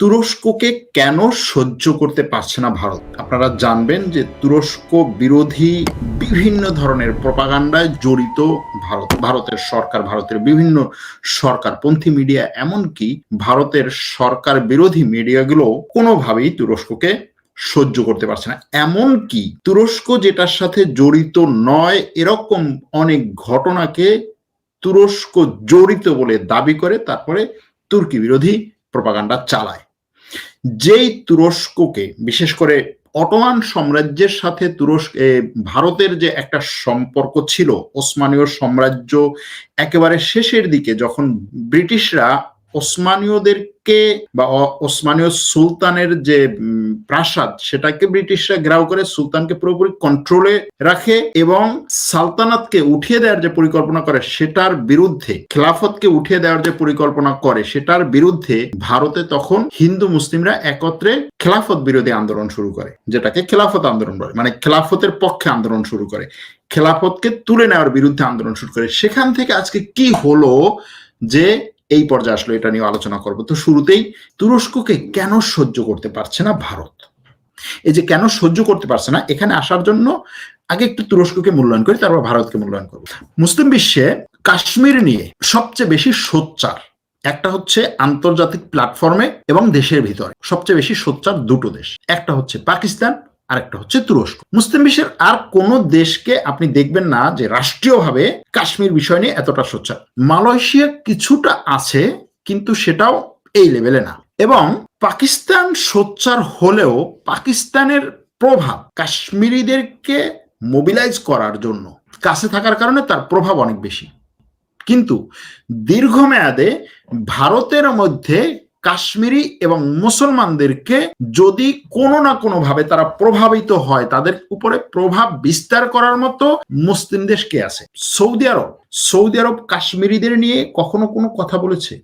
তুরস্ককে কেন সহ্য করতে পারছে না ভারত? আপনারা জানবেন যে তুরস্ক বিরোধী বিভিন্ন ধরনের প্রপাগান্ডায় জড়িত ভারত, ভারতের সরকার, ভারতের বিভিন্ন সরকারপন্থী মিডিয়া, এমনকি ভারতের সরকার বিরোধী মিডিয়াগুলো কোনোভাবেই তুরস্ককে সহ্য করতে পারছে না। এমনকি তুরস্ক যেটার সাথে জড়িত নয়, এরকম অনেক ঘটনাকে তুরস্ক জড়িত বলে দাবি করে, তারপরে তুর্কি বিরোধী প্রপাগান্ডা চালায়। যেই তুরস্ককে, বিশেষ করে অটোমান সাম্রাজ্যের সাথে তুরস্ক ভারতের যে একটা সম্পর্ক ছিল, ওসমানীয় সাম্রাজ্য একেবারে শেষের দিকে, যখন ব্রিটিশরা ওসমানীয়দেরকে বা ওসমানীয় সুলতানের যে প্রাসাদ, সেটাকে ব্রিটিশরা গ্রাও করে সুলতানকে পুরোপুরি কন্ট্রোলে রাখে এবং সালতানাতকে উঠিয়ে দেওয়ার যে পরিকল্পনা করে, সেটার বিরুদ্ধে, খেলাফতকে উঠিয়ে দেওয়ার যে পরিকল্পনা করে, সেটার বিরুদ্ধে ভারতে তখন হিন্দু মুসলিমরা একত্রে খেলাফত বিরোধী আন্দোলন শুরু করে, যেটাকে খেলাফত আন্দোলন বলে। মানে খেলাফতের পক্ষে আন্দোলন শুরু করে, খেলাফতকে তুলে নেওয়ার বিরুদ্ধে আন্দোলন শুরু করে। সেখান থেকে আজকে কি হলো যে এই পর্যায়ে আসলে এটা নিয়ে আলোচনা করব। তো শুরুতেই তুরস্ককে কেন সহ্য করতে পারছে না ভারত? এই যে কেন সহ্য করতে পারছে না, এখানে আসার জন্য আগে একটু তুরস্ককে মূল্যায়ন করি, তারপর ভারতকে মূল্যায়ন করব। মুসলিম বিশ্বে কাশ্মীর নিয়ে সবচেয়ে বেশি সোচ্চার একটা হচ্ছে আন্তর্জাতিক প্ল্যাটফর্মে এবং দেশের ভিতরে সবচেয়ে বেশি সোচ্চার দুটো দেশ। একটা হচ্ছে পাকিস্তান আরেকটা হচ্ছে তুরস্ক। মুসলিম বিশ্বের আর কোন দেশকে আপনি দেখবেন না যে রাষ্ট্রীয়ভাবে কাশ্মীর বিষয় নিয়ে এতটা সোচ্চার। মালয়েশিয়া কিছুটা আছে, কিন্তু সেটাও এই লেভেলে না। এবং পাকিস্তান সোচ্চার হলেও পাকিস্তানের প্রভাব কাশ্মীরিদেরকে মোবিলাইজ করার জন্য, কাছে থাকার কারণে তার প্রভাব অনেক বেশি। কিন্তু দীর্ঘমেয়াদে ভারতের মধ্যে কাশ্মীরি এবং মুসলমানদেরকে যদি কোনো না কোনো ভাবে তারা প্রভাবিত হয়, তাদের উপরে প্রভাব বিস্তার করার মতো মুসলিম দেশ কে আছে? সৌদি আরব। সৌদি আরব কাশ্মীরিদের নিয়ে কখনো কোনো কথা বলেছে?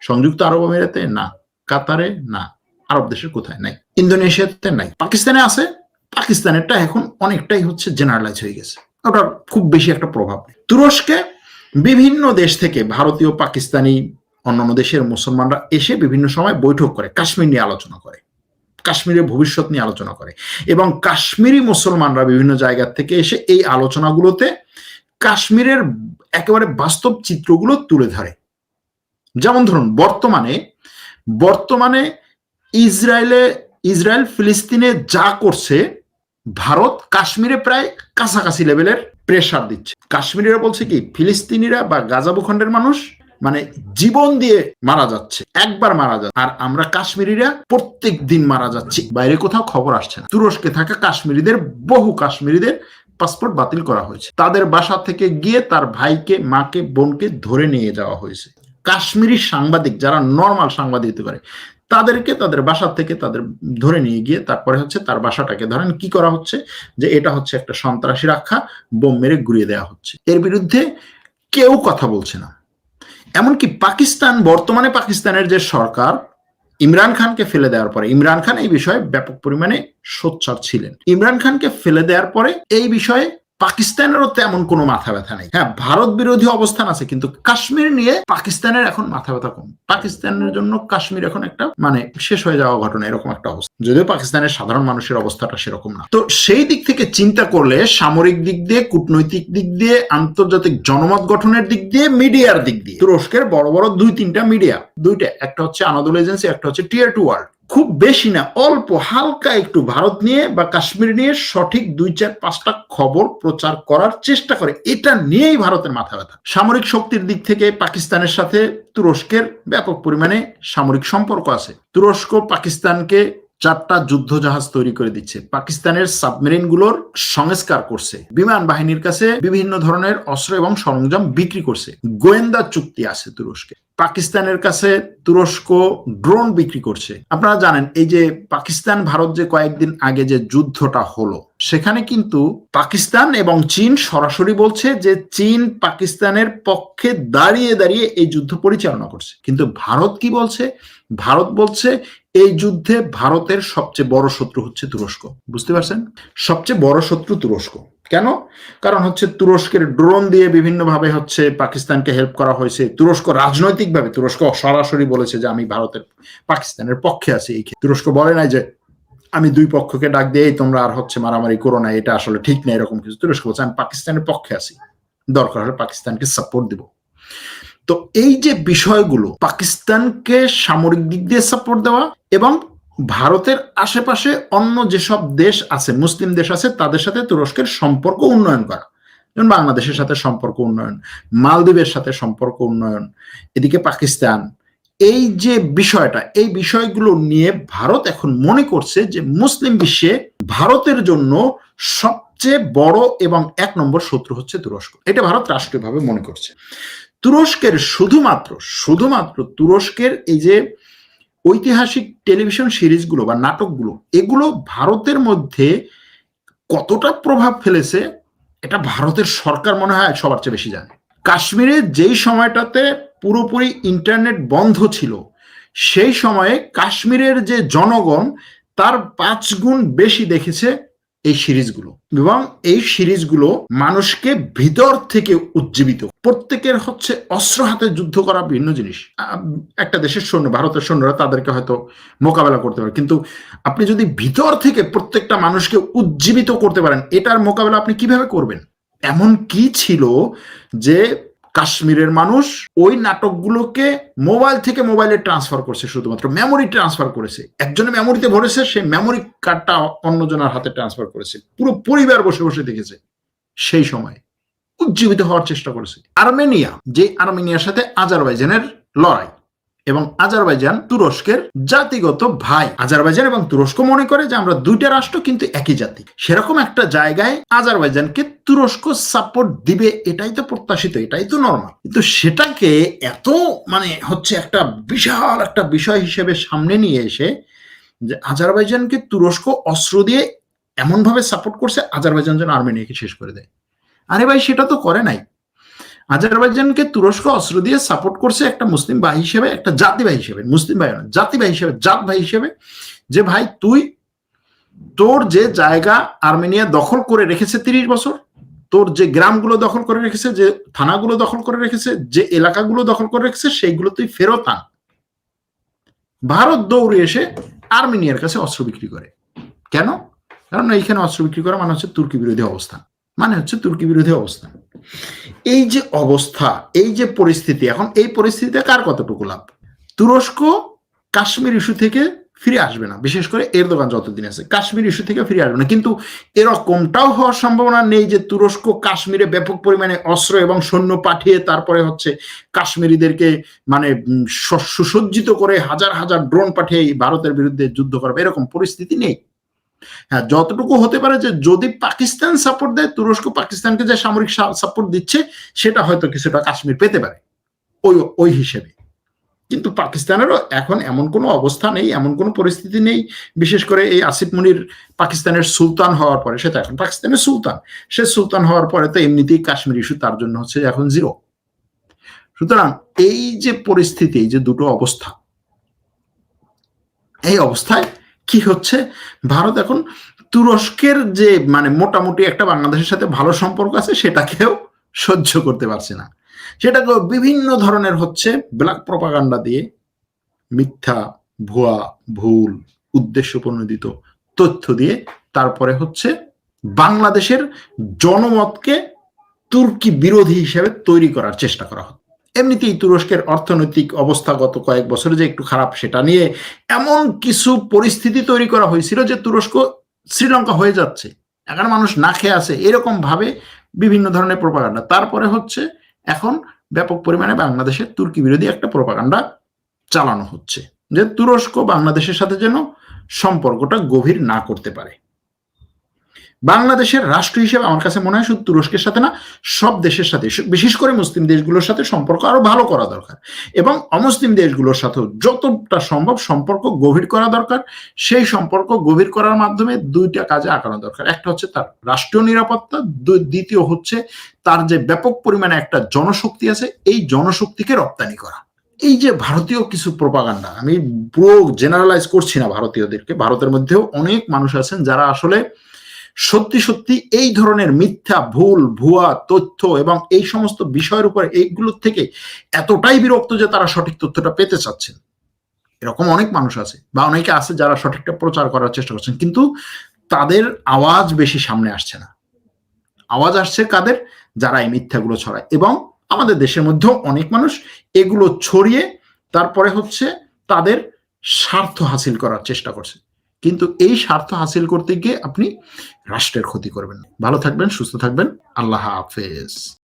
সংযুক্ত আরব আমিরাতে? না। কাতারে? না। আরব দেশের কোথায়? নাই। ইন্দোনেশিয়াতে? নাই। পাকিস্তানে আছে। পাকিস্তানেরটা এখন অনেকটাই হচ্ছে জেনারেলাইজ হয়ে গেছে। ওটার খুব বেশি একটা প্রভাব তুরস্কে বিভিন্ন দেশ থেকে ভারতীয়, পাকিস্তানি অন্যান্য দেশের মুসলমানরা এসে বিভিন্ন সময় বৈঠক করে, কাশ্মীর নিয়ে আলোচনা করে, কাশ্মীরের ভবিষ্যৎ নিয়ে আলোচনা করে এবং কাশ্মীরি মুসলমানরা বিভিন্ন জায়গা থেকে এসে এই আলোচনাগুলোতে কাশ্মীরের একেবারে বাস্তব চিত্রগুলো তুলে ধরে। যেমন ধরুন, বর্তমানে বর্তমানে ইসরায়েলে, ইসরায়েল ফিলিস্তিনে যা করছে, ভারত কাশ্মীরে প্রায় কাছাকাছি লেভেলের প্রেশার দিচ্ছে। কাশ্মীরিরা বলছে কি, ফিলিস্তিনিরা বা গাজা ভূখণ্ডের মানুষ মানে জীবন দিয়ে মারা যাচ্ছে, একবার মারা যাচ্ছে। আর আমরা কাশ্মীরিরা প্রত্যেক দিন মারা যাচ্ছি। বাইরে কোথাও খবর আসছে না। তুরস্কে থাকা কাশ্মীরিদের, বহু কাশ্মীরিদের পাসপোর্ট বাতিল করা হয়েছে। তাদের বাসা থেকে গিয়ে তার ভাইকে, মাকে, বোনকে ধরে নিয়ে যাওয়া হয়েছে। কাশ্মীরি সাংবাদিক যারা নর্মাল সাংবাদিকতা করে, তাদেরকে তাদের বাসা থেকে তাদের ধরে নিয়ে গিয়ে তারপরে হচ্ছে তার বাসাটাকে ধরেন কি করা হচ্ছে? যে এটা হচ্ছে একটা সন্ত্রাসী রাখা, বোম মেরে ঘুরিয়ে দেওয়া হচ্ছে। এর বিরুদ্ধে কেউ কথা বলছে না। এমনকি পাকিস্তান, বর্তমানে পাকিস্তানের যে সরকার, ইমরান খানকে ফেলে দেওয়ার পরে, ইমরান খান এই বিষয়ে ব্যাপক পরিমাণে সোচ্চার ছিলেন। ইমরান খানকে ফেলে দেওয়ার পরে এই বিষয়ে পাকিস্তানেরও তেমন কোনো মাথা ব্যথা নেই। হ্যাঁ ভারত বিরোধী অবস্থান আছে, কিন্তু কাশ্মীর নিয়ে পাকিস্তানের এখন মাথা ব্যথা কম। পাকিস্তানের জন্য কাশ্মীর এখন একটা মানে শেষ হয়ে যাওয়া ঘটনা, এরকম একটা অবস্থা। যদিও পাকিস্তানের সাধারণ মানুষের অবস্থাটা সেরকম না। তো সেই দিক থেকে চিন্তা করলে সামরিক দিক দিয়ে, কূটনৈতিক দিক দিয়ে, আন্তর্জাতিক জনমত গঠনের দিক দিয়ে, মিডিয়ার দিক দিয়ে, তুরস্কের বড় বড় দুই তিনটা মিডিয়া, দুইটা, একটা হচ্ছে আনাদুল এজেন্সি, একটা হচ্ছে টিয়ার টু ওয়ার্ল্ড। খুব বেশি না, অল্প, হালকা একটু ভারত নিয়ে বা কাশ্মীর নিয়ে সঠিক দুই চার পাঁচটা খবর প্রচার করার চেষ্টা করে। এটা নিয়েই ভারতের মাথা ব্যথা। সামরিক শক্তির দিক থেকে পাকিস্তানের সাথে তুরস্কের ব্যাপক পরিমাণে সামরিক সম্পর্ক আছে। তুরস্ক পাকিস্তানকে চারটা যুদ্ধ জাহাজ তৈরি করে দিচ্ছে। পাকিস্তানের সাবমেরিনগুলোর সংস্কার করছে। বিমান বাহিনীর কাছে বিভিন্ন ধরনের অস্ত্র এবং সরঞ্জাম বিক্রি করছে। গোয়েন্দা চুক্তি আছে তুরস্কে। পাকিস্তানের কাছে তুরস্ক ড্রোন বিক্রি করছে। আপনারা জানেন, এই যে পাকিস্তান, ভারত যে কয়েকদিন আগে যে যুদ্ধটা হলো, সেখানে কিন্তু পাকিস্তান এবং চীন সরাসরি বলছে যে চীন পাকিস্তানের পক্ষে দাঁড়িয়ে দাঁড়িয়ে এই যুদ্ধ পরিচালনা করছে। কিন্তু ভারত কি বলছে? ভারত বলছে এই যুদ্ধে ভারতের সবচেয়ে বড় শত্রু হচ্ছে তুরস্ক। বুঝতে পারছেন? সবচেয়ে বড় শত্রু তুরস্ক। কেন? কারণ হচ্ছে তুরস্কের ড্রোন দিয়ে বিভিন্নভাবে হচ্ছে পাকিস্তানকে হেল্প করা হয়েছে। তুরস্ক রাজনৈতিকভাবে, তুরস্ক সরাসরি বলেছে যে আমি ভারতের, পাকিস্তানের পক্ষে আছি এই তুরস্ক বলে নাই যে, আমি দুই পক্ষকে ডাক দিয়ে তোমরা আর হচ্ছে মারামারি করো না, এটা আসলে ঠিক না এরকম কিছু। তুরস্ক বলছে, আমি পাকিস্তানের পক্ষে আছি। দরকার হলে পাকিস্তানকে সাপোর্ট দিব। তো এই যে বিষয়গুলো, পাকিস্তানকে সামরিক দিক দিয়ে সাপোর্ট দেওয়া এবং ভারতের আশেপাশে অন্য যেসব দেশ আছে, মুসলিম দেশ আছে, তাদের সাথে তুরস্কের সম্পর্ক উন্নয়ন করা। যেমন বাংলাদেশের সাথে সম্পর্ক উন্নয়ন, মালদ্বীপের সাথে সম্পর্ক উন্নয়ন, এদিকে পাকিস্তান। এই যে বিষয়টা, এই বিষয়গুলো নিয়ে ভারত এখন মনে করছে যে মুসলিম বিশ্বে ভারতের জন্য সবচেয়ে বড় এবং এক নম্বর শত্রু হচ্ছে তুরস্ক। এটা ভারত রাষ্ট্রীয়ভাবে মনে করছে। তুরস্কের শুধুমাত্র শুধুমাত্র তুরস্কের এই যে ঐতিহাসিক টেলিভিশন সিরিজগুলো বা নাটকগুলো, এগুলো ভারতের মধ্যে কতটা প্রভাব ফেলেছে, এটা ভারতের সরকার মনে হয় সবার চেয়ে বেশি জানে। কাশ্মীরে যেই সময়টাতে পুরোপুরি ইন্টারনেট বন্ধ ছিল, সেই সময়ে কাশ্মীরের যে জনগণ, তার পাঁচ গুণ বেশি দেখেছে এই সিরিজগুলো। এবং এই সিরিজগুলো মানুষকে ভিতর থেকে উজ্জীবিত। প্রত্যেকের হচ্ছে অস্ত্র হাতে যুদ্ধ করা ভিন্ন জিনিস। একটা দেশের সৈন্য, ভারতের সৈন্যরা তাদেরকে হয়তো মোকাবেলা করতে পারে। কিন্তু আপনি যদি ভিতর থেকে প্রত্যেকটা মানুষকে উজ্জীবিত করতে পারেন, এটার মোকাবেলা আপনি কীভাবে করবেন? এমন কি ছিল যে কাশ্মীরের মানুষ ওই নাটকগুলোকে মোবাইল থেকে মোবাইলে ট্রান্সফার করছে শুধুমাত্র মেমোরি ট্রান্সফার করেছে। একজনে মেমোরিতে ভরেছে, সে মেমোরি কার্ডটা অন্যজনের হাতে ট্রান্সফার করেছে। পুরো পরিবার বসে বসে দেখেছে সেই সময়। উজ্জীবিত হওয়ার চেষ্টা করেছে। আর্মেনিয়া যে আর্মেনিয়ার সাথে আজারবাইজানের লড়াই এবং আজারবাইজান তুরস্কের জাতিগত ভাই। আজারবাইজান এবং তুরস্ক মনে করে যে আমরা দুইটা রাষ্ট্র কিন্তু একই জাতি। সেরকম একটা জায়গায় আজারবাইজানকে তুরস্ক সাপোর্ট দিবে, এটাই তো প্রত্যাশিত, এটাই তো নর্মাল কিন্তু সেটাকে এত মানে হচ্ছে একটা বিশাল একটা বিষয় হিসেবে সামনে নিয়ে এসে যে আজারবাইজানকে তুরস্ক অস্ত্র দিয়ে এমন ভাবে সাপোর্ট করছে, আজারবাইজান যেন আর্মেনিয়াকে শেষ করে দেয়। আরে ভাই, সেটা তো করে নাই। আজারবাইজানকে তুরস্ক অস্ত্র দিয়ে সাপোর্ট করছে একটা মুসলিম ভাই হিসেবে, একটা জাতি ভাই হিসেবে, মুসলিম ভাই জাতি ভাই হিসেবে, জাত ভাই হিসেবে, যে ভাই তুই তোর যে জায়গা আর্মেনিয়া দখল করে রেখেছে তিরিশ বছর, তোর যে গ্রামগুলো দখল করে রেখেছে, যে থানাগুলো দখল করে রেখেছে, যে এলাকাগুলো দখল করে রেখেছে, সেইগুলো তুই ফেরত আন। ভারত দৌড়ে এসে আর্মেনিয়ার কাছে অস্ত্র বিক্রি করে। কেন? কারণ এইখানে অস্ত্র বিক্রি করা মানে হচ্ছে তুর্কি বিরোধী অবস্থান। মানে হচ্ছে তুর্কি বিরোধী অবস্থান। এই যে অবস্থা, এই যে পরিস্থিতি, এখন এই পরিস্থিতিতে কার কতটুকু লাভ? তুরস্ক কাশ্মীর ইস্যু থেকে ফিরে আসবে না, বিশেষ করে এর দোকান যতদিন আছে, কাশ্মীর ইস্যু থেকে ফিরে আসবে না। কিন্তু এরকমটাও হওয়ার সম্ভাবনা নেই যে তুরস্ক কাশ্মীরে ব্যাপক পরিমাণে অস্ত্র এবং সৈন্য পাঠিয়ে তারপরে হচ্ছে কাশ্মীরিদেরকে মানে সুসজ্জিত করে হাজার হাজার ড্রোন পাঠিয়ে ভারতের বিরুদ্ধে যুদ্ধ করবে, এরকম পরিস্থিতি নেই। হ্যাঁ যতটুকু হতে পারে যে যদি পাকিস্তান সাপোর্ট দেয়, তুরস্ক পাকিস্তানকে যে সামরিক সাপোর্ট দিচ্ছে, সেটা হয়তো কিছুটা কাশ্মীর পেতে পারে। ওই ওই হিসেবে। কিন্তু পাকিস্তানেরও এখন এমন কোনো অবস্থা নেই, এমন কোনো পরিস্থিতি নেই, বিশেষ করে এই আসিফ মুনির পাকিস্তানের সুলতান হওয়ার পরে। সে তো এখন পাকিস্তানের সুলতান। সে সুলতান হওয়ার পরে তো এমনিতেই কাশ্মীর ইস্যু তার জন্য হচ্ছে এখন জিরো সুতরাং এই যে পরিস্থিতি, এই যে দুটো অবস্থা, এই অবস্থায় কি হচ্ছে? ভারত এখন তুরস্কের যে মানে মোটামুটি একটা বাংলাদেশের সাথে ভালো সম্পর্ক আছে, সেটাকেও সহ্য করতে পারছে না। সেটাকে বিভিন্ন ধরনের হচ্ছে ব্ল্যাক প্রপাগান্ডা দিয়ে মিথ্যা, ভুয়া, ভুল উদ্দেশ্য প্রণোদিত তথ্য দিয়ে তারপরে হচ্ছে বাংলাদেশের জনমতকে তুর্কি বিরোধী হিসেবে তৈরি করার চেষ্টা করা হচ্ছে। এমনিতেই তুরস্কের অর্থনৈতিক অবস্থা গত কয়েক বছরে যে একটু খারাপ সেটা নিয়ে এমন কিছু পরিস্থিতি তৈরি করা হয়েছিল যে তুরস্ক শ্রীলঙ্কা হয়ে যাচ্ছে। এখানে মানুষ না খেয়ে আছে এরকম ভাবে বিভিন্ন ধরনের প্রপাগান্ডা। তারপরে হচ্ছে এখন ব্যাপক পরিমাণে বাংলাদেশে তুর্কি বিরোধী একটা প্রপাগান্ডা চালানো হচ্ছে। যে তুরস্ক বাংলাদেশের সাথে যেন সম্পর্কটা গভীর না করতে পারে। বাংলাদেশের রাষ্ট্র হিসেবে আমার কাছে মনে হয় শুধু তুরস্কের সাথে না, সব দেশের সাথে, বিশেষ করে মুসলিম দেশগুলোর সাথে সম্পর্ক আরও ভালো করা দরকার। এবং অমুসলিম দেশগুলোর সাথেও যতটা সম্ভব সম্পর্ক গভীর করা দরকার। সেই সম্পর্ক গভীর করার মাধ্যমে দুইটা কাজে আঁকানো দরকার। একটা হচ্ছে তার রাষ্ট্রীয় নিরাপত্তা দ্বিতীয় হচ্ছে তার যে ব্যাপক পরিমাণে একটা জনশক্তি আছে, এই জনশক্তিকে রপ্তানি করা। এই যে ভারতীয় কিছু প্রপাগান্ডা, আমি পুরো জেনারেলাইজ করছি না ভারতীয়দেরকে, ভারতের মধ্যেও অনেক মানুষ আছেন যারা আসলে সত্যি সত্যি এই ধরনের মিথ্যা, ভুল, ভুয়া, তথ্য এবং এই সমস্ত বিষয়ের উপর এইগুলোর থেকে এতটাই বিরক্ত যে তারা সঠিক তথ্যটা পেতে চাচ্ছেন। এরকম অনেক মানুষ আছে বা অনেকে আছে যারা সঠিকটা প্রচার করার চেষ্টা করছেন, কিন্তু তাদের আওয়াজ বেশি সামনে আসছে না। আওয়াজ আসছে কাদের? যারা এই মিথ্যাগুলো ছড়ায় এবং আমাদের দেশের মধ্যেও অনেক মানুষ এগুলো ছড়িয়ে তারপরে হচ্ছে তাদের স্বার্থ হাসিল করার চেষ্টা করছে। কিন্তু এই স্বার্থ হাসিল করতে গিয়ে আপনি রাষ্ট্রের ক্ষতি করবেন ভালো থাকবেন সুস্থ থাকবেন। আল্লাহ হাফেজ।